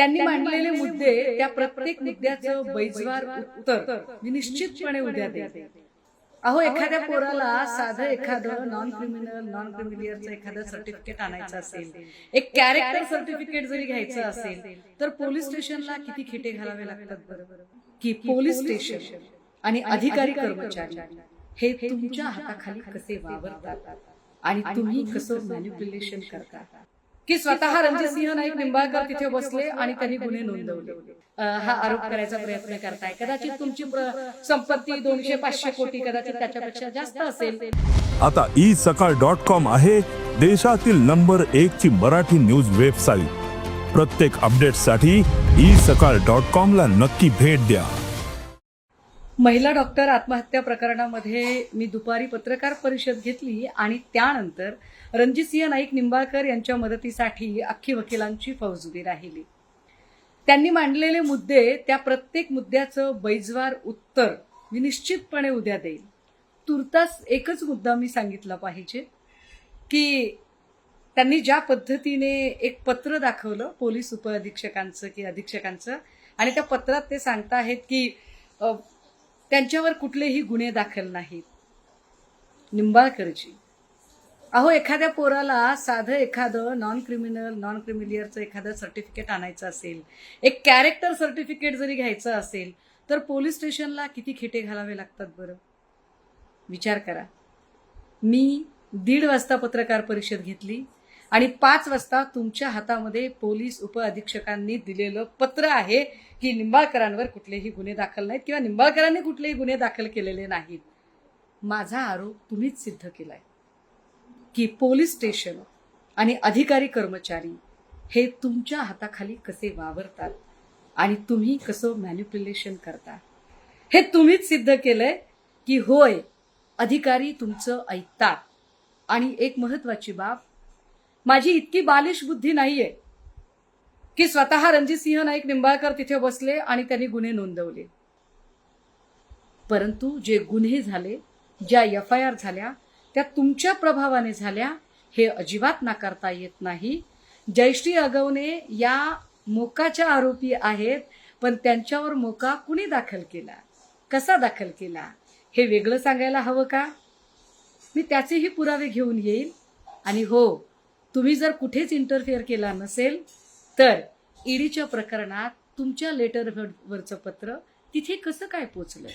त्यांनी मांडलेले मुद्दे त्या प्रत्येक मुद्द्याचं बैजवार उत्तर मी निश्चितपणे उद्या देते अहो एखाद्या पोराला साधं एखादं नॉन क्रिमिनल नॉन क्रिमिलियरचं एखादं सर्टिफिकेट आणायचं असेल. एक कॅरेक्टर सर्टिफिकेट जरी घ्यायचं असेल तर पोलीस स्टेशनला किती खिटे घालावे लागतात बरोबर की पोलीस स्टेशन आणि अधिकारी कर्मचारी हे तुमच्या हाताखाली कसे वावरतात? आणि तुम्ही कसं मॅन्युप्युलेशन करता? की स्वतः रणजित सिंह नाईक निंबाळकर तिथे बसले आणि त्यांनी गुन्हे नोंदवले. हा आरोप करायचा प्रयत्न करताय. कदाचित तुमची प्र- संपत्ती दोनशे पाचशे कोटी कदाचित त्याच्यापेक्षा जास्त असेल. आता ई सकाळ डॉट कॉम आहे देशातील नंबर एक ची मराठी न्यूज वेबसाईट. प्रत्येक अपडेटसाठी ई सकाळ डॉट कॉम ला नक्की भेट द्या. महिला डॉक्टर आत्महत्या प्रकरणामध्ये मी दुपारी पत्रकार परिषद घेतली आणि त्यानंतर रणजितसिंह नाईक निंबाळकर यांच्या मदतीसाठी अख्खी वकिलांची फौज उभी राहिली. त्यांनी मांडलेले मुद्दे त्या प्रत्येक मुद्द्याचं बैजवार उत्तर मी निश्चितपणे उद्या देईल तुर्तास एकच मुद्दा मी सांगितला पाहिजे की त्यांनी ज्या पद्धतीने एक पत्र दाखवलं पोलीस उपअधीक्षकांचं की अधीक्षकांचं आणि त्या पत्रात ते सांगताहेत की त्यांच्यावर कुठलेही गुन्हे दाखल नाहीत. निंबाळकरजी. अहो एखाद्या पोराला साधं एखादं नॉन क्रिमिनल नॉन क्रिमिलियरचं एखादं सर्टिफिकेट आणायचं असेल एक कॅरेक्टर सर्टिफिकेट जरी घ्यायचं असेल तर पोलीस स्टेशनला किती खिटे घालावे लागतात बरं? विचार करा. मी दीड वाजता पत्रकार परिषद घेतली आणि पाच वाजता तुमच्या हातामध्ये पोलीस उपअधीक्षकांनी दिलेलं पत्र आहे की निंबाळकरांवर कुठलेही गुन्हे दाखल नाहीत किंवा निंबाळकरांनी कुठलेही गुन्हे दाखल केलेले नाहीत. माझा आरोप तुम्हीच सिद्ध केलाय. की पोलीस स्टेशन आणि अधिकारी कर्मचारी हे तुमच्या हाताखाली कसे वावरतात आणि तुम्ही कसं मॅन्युप्युलेशन करता हे तुम्हीच सिद्ध केलंय की होय अधिकारी तुमचं ऐकतात. आणि एक महत्वाची बाब माझी इतकी बालिश बुद्धी नाहीये की स्वतः रणजित सिंह नाईक निंबाळकर तिथे बसले आणि त्यांनी गुन्हे नोंदवले. परंतु जे गुन्हे झाले ज्या एफ आय आर झाल्या त्या तुमच्या प्रभावाने झाल्या हे अजिबात नाकारता येत नाही. जयश्री अगवणे या मोकाच्या आरोपी आहेत पण त्यांच्यावर मोका कुणी दाखल केला? कसा दाखल केला? हे वेगळं सांगायला हवं का? मी त्याचेही पुरावे घेऊन येईल. आणि हो तुम्ही जर कुठेच इंटरफेअर केला नसेल तर ईडीच्या प्रकरणात तुमच्या लेटर वरचं पत्र तिथे कसं काय पोचलं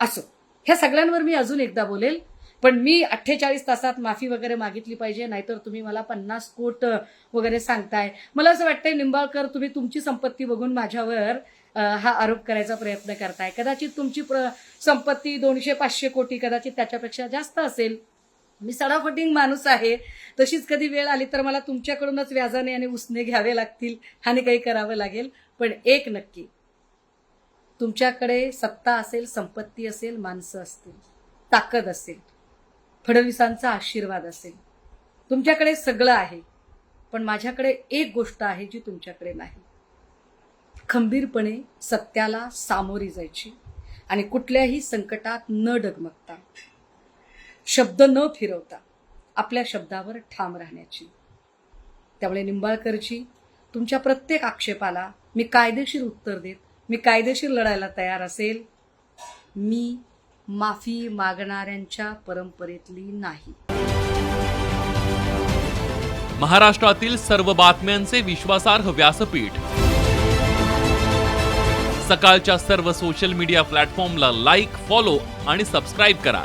असो ह्या सगळ्यांवर मी अजून एकदा बोलेल पण मी अठ्ठेचाळीस तासात माफी वगैरे मागितली पाहिजे नाहीतर तुम्ही मला पन्नास कोट वगैरे सांगताय. मला असं वाटतंय निंबाळकर तुम्ही तुमची संपत्ती बघून माझ्यावर हा आरोप करायचा प्रयत्न करताय. कदाचित तुमची प्र संपत्ती दोनशे पाचशे कोटी कदाचित त्याच्यापेक्षा जास्त असेल. मी सडाफटिंग माणूस आहे. तशीच कधी वेळ आली तर मला तुमच्याकडूनच व्याजाने आणि उसने घ्यावे लागतील आणि काही करावं लागेल. पण एक नक्की तुमच्याकडे सत्ता असेल संपत्ती असेल माणसं असतील ताकद असेल फडणवीसांचा आशीर्वाद असेल. तुमच्याकडे सगळं आहे पण माझ्याकडे एक गोष्ट आहे जी तुमच्याकडे नाही. खंबीरपणे सत्याला सामोरी जायची आणि कुठल्याही संकटात न डगमगता शब्द न फिरवता आपल्या शब्दावर ठाम राहण्याची. त्यामुळे निंबाळकरची तुमच्या प्रत्येक आक्षेपाला मी कायदेशीर उत्तर देत मी कायदेशीर लढायला तयार असेल. मी माफी मागणाऱ्यांच्या परंपरेतली नाही. महाराष्ट्रातील सर्व बातम्यांचे विश्वासार्ह व्यासपीठ. सकाळच्या सर्व सोशल मीडिया प्लॅटफॉर्मला लाईक फॉलो आणि सबस्क्राईब करा.